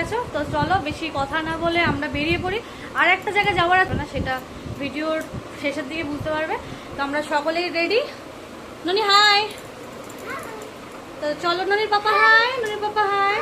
গেছো তো চলো বেশি কথা না বলে আমরা বেরিয়ে পড়ি। আর একটা জায়গায় যাওয়ার আছে না সেটা ভিডিওর শেষের দিকে বুঝতে পারবে। তো আমরা সকলেই রেডি ননি হাই তো চলো ননির পাপা হাই ননির পাপা হাই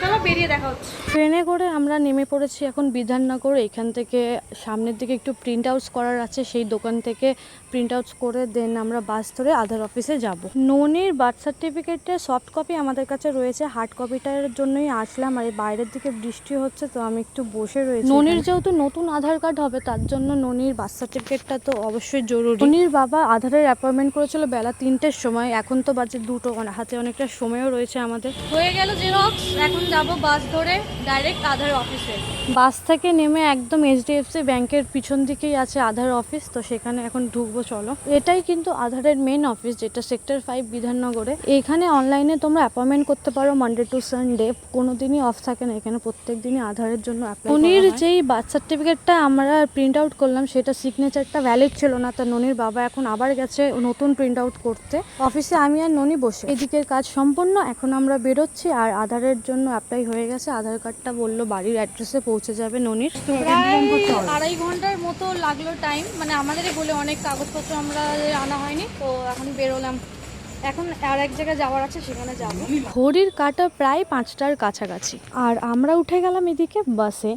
চলো বেরিয়ে দেখা হচ্ছে। ট্রেনে করে আমরা নেমে পড়েছি এখন বিধাননগর। এখান থেকে সামনের দিকে একটু প্রিন্ট আউটস করার আছে সেই দোকান থেকে প্রিন্ট আউটস করে দেন আমরা বাস ধরে আধার অফিসে যাব। ননির বার্থ সার্টিফিকেটের সফট কপি আমাদের কাছে রয়েছে হার্ড কপিটার জন্যই আসলাম। আর এই বাইরের দিকে বৃষ্টি হচ্ছে তো আমি একটু বসে রয়েছি ননির যেহেতু নতুন আধার কার্ড হবে তার জন্য ননির বার্থ সার্টিফিকেটটা তো অবশ্যই জরুরি। ননির বাবা আধারের অ্যাপয়েন্টমেন্ট করেছিল বেলা তিনটের সময় এখন তো বাজে দুটো হাতে অনেকটা সময়ও রয়েছে আমাদের। হয়ে গেল জেরক্স এখন যাব বাস ধরে ডাইরেক্ট আধার অফিসে বাস থেকে নেমে একদম এইচডিএফসি ব্যাংকের পিছন দিকেই আছে আধার অফিস তো সেখানে এখন ঢুকবো চলো। এটাই কিন্তু আধারের মেন অফিস যেটা সেক্টর ফাইভ বিধাননগরে। এখানে অনলাইনে তোমরা অ্যাপয়েন্টমেন্ট করতে পারো মানডে টু সানডে কোনো দিনই অফ থাকে না এখানে প্রত্যেক দিনই আধারের জন্য উনির যেই বার্থ সার্টিফিকেটটা আমরা প্রিন্ট আউট করলাম সেটা সিগনেচারটা ভ্যালিড ছিল না তা ননির বাবা এখন আবার গেছে নতুন প্রিন্ট আউট করতে। অফিসে আমি আর ননি বসে। এদিকের কাজ সম্পূর্ণ এখন আমরা বেরোচ্ছি আর আধারের জন্য অ্যাপ্লাই হয়ে গেছে। আধার কার্ডটা বলল বাড়ির অ্যাড্রেসে পৌঁছে যাবে ননির। আড়াই ঘণ্টার মতো লাগল টাইম মানে আমাদেরই বলে অনেক কাগজপত্র আমরা আনা হয়নি তো এখন বেরোলাম। এখন আর এক জায়গায় যাওয়ার আছে সেখানে যাব। ঘড়ির কাটা প্রায় পাঁচটার কাছাকাছি। আর আমরা উঠে গেলাম এদিকে বাসে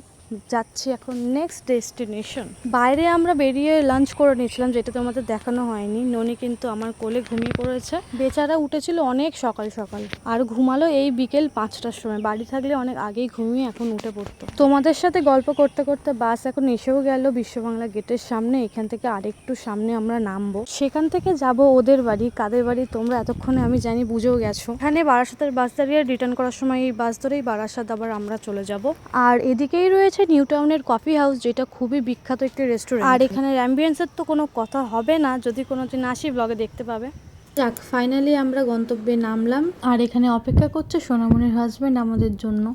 যাচ্ছি এখন নেক্সট ডেস্টিনেশন বাইরে আমরা বেরিয়ে লাঞ্চ করে নিয়েছিলাম, যেটা তোমাদের দেখানো হয়নি। ননি কিন্তু আমার কোলে ঘুমিয়ে পড়েছে। বেচারা উঠেছিল অনেক সকাল সকাল, আর ঘুমালো এই বিকেল পাঁচটার সময়। বাড়ি থাকলে অনেক আগেই ঘুমিয়ে এখন উঠে পড়তো। তোমাদের সাথে গল্প করতে করতে বাস এখন এসেও গেল বিশ্ববাংলা গেটের সামনে। এখান থেকে আরেকটু সামনে আমরা নামবো। সেখান থেকে যাব ওদের বাড়ি। কাদের বাড়ি তোমরা এতক্ষণে আমি জানি বুঝেও গেছো। এখানে বারাসাতের বাস দাঁড়িয়ে রিটার্ন করার সময় এই বাস ধরেই বারাসাত আবার আমরা চলে যাব। আর এদিকেই রয়েছে নিউ টাউনের কফি হাউস যেটা খুবই বিখ্যাত একটি রেস্টুরেন্ট আর এখানের অ্যাম্বিয়েন্সের তো কোনো কথা হবে না যদি কোনো দিন আসি ব্লগে দেখতে পাবে। যাক ফাইনালি আমরা গন্তব্যে নামলাম। আর এখানে অপেক্ষা করছে সোনামণির হাজব্যান্ড আমাদের জন্য।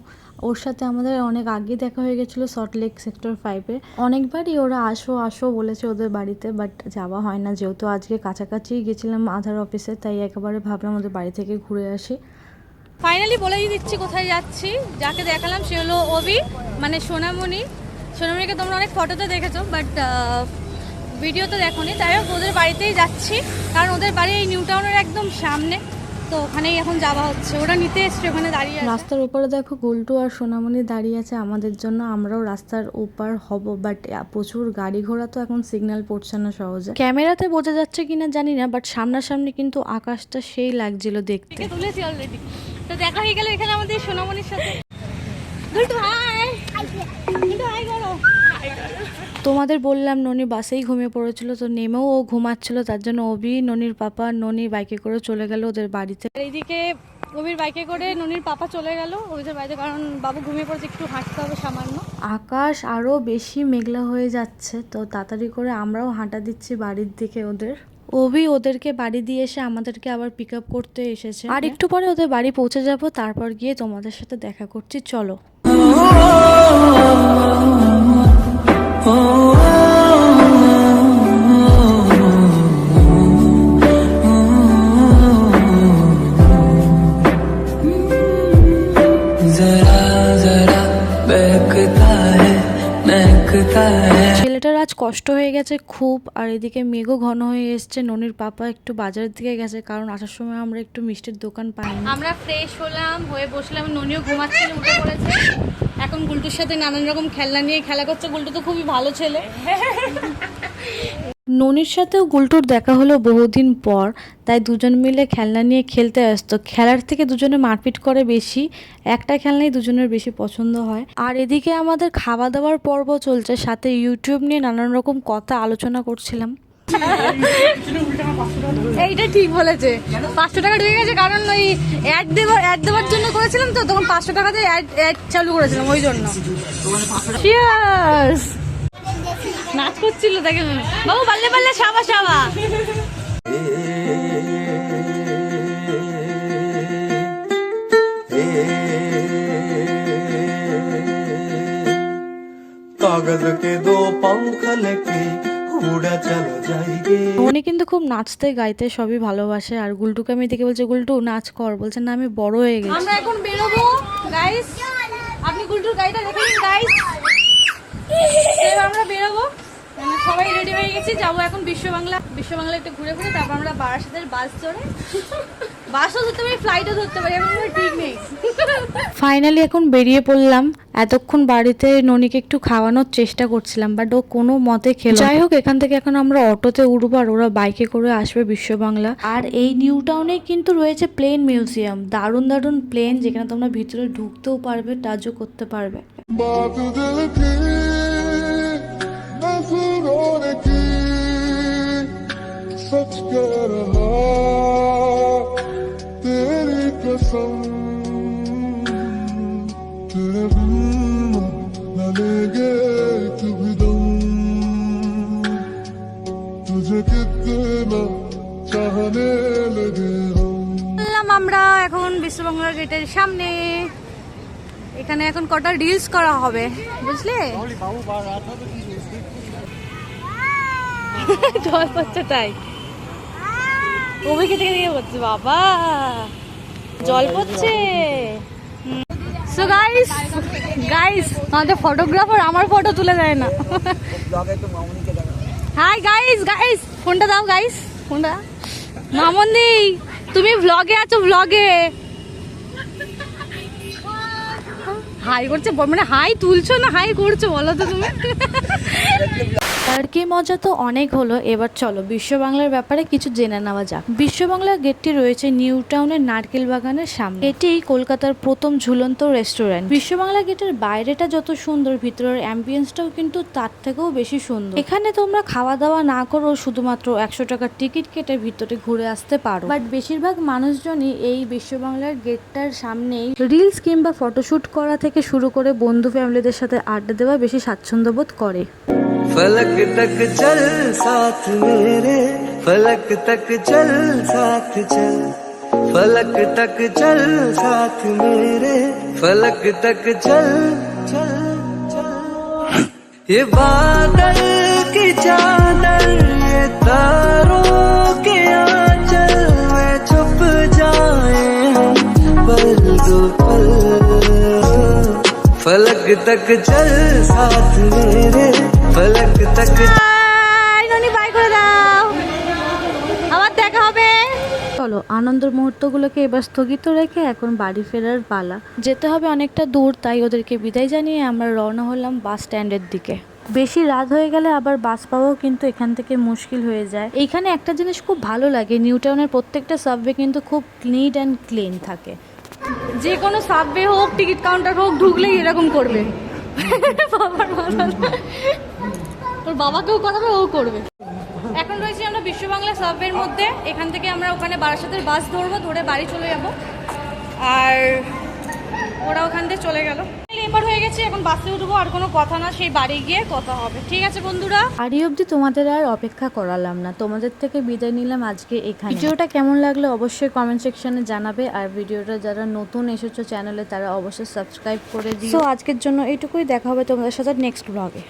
ওর সাথে আমাদের অনেক আগে দেখা হয়ে গেছিল সল্টলেক সেক্টর ফাইভে অনেকবারই ওরা আসো আসো বলেছে ওদের বাড়িতে বাট যাওয়া হয় না। যেহেতু আজকে কাছাকাছি গেছিলাম আধার অফিসে তাই একেবারে ভাবলাম ওদের বাড়ি থেকে ঘুরে আসি। ফাইনালি বলেই দিচ্ছি কোথায় যাচ্ছি। যাকে দেখালাম সে হলো অভি মানে সোনামণি। সোনামণিকে তোমরা অনেক ফটোতে দেখেছ বাট ভিডিওতে দেখোনি। তাই হোক ওদের বাড়িতেই যাচ্ছি কারণ ওদের বাড়ি এই নিউ টাউনের একদম সামনে। তো ওখানেই এখন যাওয়া হচ্ছে। ওরা নিতে এসছে ওখানে দাঁড়িয়ে রাস্তার উপরে দেখো গুলটু আর সোনামণি দাঁড়িয়ে আছে আমাদের জন্য। আমরাও রাস্তার ওপার হব বাট প্রচুর গাড়ি ঘোড়া তো এখন সিগন্যাল পড়ছে না সহজে। ক্যামেরাতে বোঝা যাচ্ছে কিনা জানি না বাট সামনাসামনি কিন্তু আকাশটা সেই লাগছিল দেখতে। তুলেছি অলরেডি তো দেখা হয়ে গেল এখানে আমাদের সোনামণির সাথে। তোমাদের বললাম ননি বাসেই ঘুমিয়ে পড়েছিল, তো নেমেও ও ঘুমাচ্ছিল, তার জন্য অভি, ননির পাপা ননির বাইকে করে চলে গেল ওদের বাড়িতে। এইদিকে অভির বাইকে করে ননির পাপা চলে গেল ওদের বাড়িতে, কারণ বাবু ঘুমিয়ে পড়েছে, একটু হাঁটতে হবে সামান্য। আকাশ আরও বেশি মেঘলা হয়ে যাচ্ছে, তো তাড়াতাড়ি করে আমরাও হাঁটা দিচ্ছি বাড়ির দিকে ওদের। অভি ওদেরকে বাড়ি দিয়ে এসে আমাদেরকে আবার পিক আপ করতে এসেছে আর একটু পরে ওদের বাড়ি পৌঁছে যাব তারপর গিয়ে তোমাদের সাথে দেখা করছি চলো কষ্ট হয়ে গেছে খুব, আর এদিকে মেঘও ঘন হয়ে এসছে। ননির পাপা একটু বাজারের দিকে গেছে, কারণ আসার সময় আমরা একটু মিষ্টির দোকান পাই আমরা ফ্রেশ হলাম, হয়ে বসলাম, ননিও ঘুমাচ্ছিল, উঠে পড়েছে। এখন গুলটুর সাথে নানান রকম খেলনা নিয়ে খেলা করছে। গুলটু তো খুবই ভালো ছেলে। ননির সাথেও গুলটুর দেখা হলো বহুদিন পর তাই দুজন মিলে খেলনা নিয়ে খেলতে আসতো খেলার থেকে দুজনে মারপিট করে বেশি একটা খেলনাই দুজনের বেশি পছন্দ হয়। আর এদিকে আমাদের খাওয়া দাওয়ার পর্ব চলছে সাথে ইউটিউব নিয়ে নানান রকম কথা আলোচনা করছিলাম। এইটা ঠিক বলেছে। পাঁচশো টাকা ঢুকে গেছে কারণ ওই অ্যাড দেওয়ার অ্যাড দেওয়ার জন্য করেছিলাম তো তখন পাঁচশো টাকাতে অ্যাড অ্যাড চালু করেছিলাম ওই জন্য! নাচ করছিল দেখে বাবু পারলে পারলে সাবা সাবা कागज के दो पंख लेके उड़ा चला जाएंगे উনি কিন্তু খুব নাচতে গাইতে সবই ভালোবাসে আর গুলটুকে আমি দেখে বলছে গুলটু নাচ কর বলছে না আমি বড় হয়ে গেছি আমরা এখন বেরোবো গাইস আপনি গুলটুর গাড়িটা দেখে নিন গাইস এবার আমরা বেরোবো আমরা সবাই রেডি হয়ে গেছি যাব এখন বিশ্ব বাংলা বিশ্ব বাংলা একটু ঘুরে ঘুরে তারপর আমরা বারাসাতের বাস চড়ে। বাসও ধরতে পারি ফ্লাইটও ধরতে পারি এখন ঠিক নেই। ফাইনালি এখন বেরিয়ে পড়লাম। এতক্ষণ বাড়িতে ননিকে একটু খাওয়ানোর চেষ্টা করছিলাম বাট ও কোনো মতে খেলো যাই হোক এখান থেকে এখন আমরা অটোতে উঠবো আর ওরা বাইকে করে আসবে বিশ্ব বাংলা আর এই নিউ টাউনে কিন্তু রয়েছে প্লেন মিউজিয়াম দারুণ দারুণ প্লেন যেখানে তোমরা ভিতরে ঢুকতেও পারবে টাচও করতে পারবে। सच कह रहा तेरी कसम तेरे बिन न लेंगे एक भी दम तुझे कितना चाहने लगे हम বললাম আমরা এখন বিশ্ববাংলা গেটের সামনে এখানে এখন কটা রিলস করা হবে বুঝলে জল পড়ছে তাই পড়ছে বাবা। জল পড়ছে। সো গাইস গাইস আমাদের ফটোগ্রাফার আমার ফটো তুলে দেয় না। হাই গাইস গাইস ফোনটা দাও গাইস ফোনটা মামন্দি, তুমি ব্লগে আছো ব্লগে হাই করছে মানে হাই তুলছো না হাই করছ, বলো তো তুমি। আর কি মজা তো অনেক হলো, এবার চলো বিশ্ব বাংলার ব্যাপারে কিছু জেনে নেওয়া যাক। বিশ্ব বাংলার গেটটি রয়েছে নিউ টাউনের নারকেল বাগানের সামনে। এটি কলকাতার প্রথম ঝুলন্ত রেস্টুরেন্ট। বিশ্ব বাংলা গেটের বাইরেটা যত সুন্দর, ভিতরের অ্যাম্বিয়েন্সটাও কিন্তু তার থেকেও বেশি সুন্দর। এখানে তোমরা খাওয়া দাওয়া না করো, শুধুমাত্র একশো টাকার টিকিট কেটে ভিতরে ঘুরে আসতে পারো। বাট বেশিরভাগ মানুষজনই এই বিশ্ব বাংলার গেটটার সামনেই রিলস কিংবা ফটোশুট করা থেকে শুরু করে বন্ধু ফ্যামিলিদের সাথে আড্ডা দেওয়া বেশি স্বাচ্ছন্দ্য বোধ করে। फलक तक चल साथ मेरे, फलक तक चल साथ चल। फलक तक चल साथ मेरे, फलक तक चल चल चल। ये बादल की चादर, ये तारों के आंचल में छुप जाए। पल दो पल फलक तक चल साथ मेरे চলো আনন্দের মুহূর্তগুলোকে এবার স্থগিত রেখে এখন বাড়ি ফেরার পালা। যেতে হবে অনেকটা দূর তাই ওদেরকে বিদায় জানিয়ে আমরা রওনা হলাম বাস স্ট্যান্ডের দিকে। বেশি রাত হয়ে গেলে আবার বাস পাওয়াও কিন্তু এখান থেকে মুশকিল হয়ে যায়। এখানে একটা জিনিস খুব ভালো লাগে নিউ টাউনের প্রত্যেকটা সাবওয়ে কিন্তু খুব নিট অ্যান্ড ক্লিন থাকে। যে কোনো সাবওয়ে হোক টিকিট কাউন্টার হোক ঢুকলেই এরকম করবে। ওর বাবাকেও করাবে ও করবে। এখন রয়েছি আমরা বিশ্ব বাংলা সাবওয়ের মধ্যে। এখান থেকে আমরা ওখানে বারাসাতের বাস ধরবো ধরে বাড়ি চলে যাব। আর ওরা ওখান থেকে চলে গেল। এবার হয়ে গেছে এখন বাসে উঠবো আর কোনো কথা না সেই বাড়ি গিয়ে কথা হবে। ঠিক আছে বন্ধুরা? অবধি তোমাদের আর অপেক্ষা করালাম না। তোমাদের থেকে বিদায় নিলাম আজকে এখানে। ভিডিওটা কেমন লাগল অবশ্যই কমেন্ট সেকশনে জানাবে আর ভিডিওটা যারা নতুন এসেছ চ্যানেলে তারা অবশ্যই সাবস্ক্রাইব করে দিও। তো আজকের জন্য এইটুকুই। দেখা হবে তোমাদের সাথে নেক্সট ব্লগে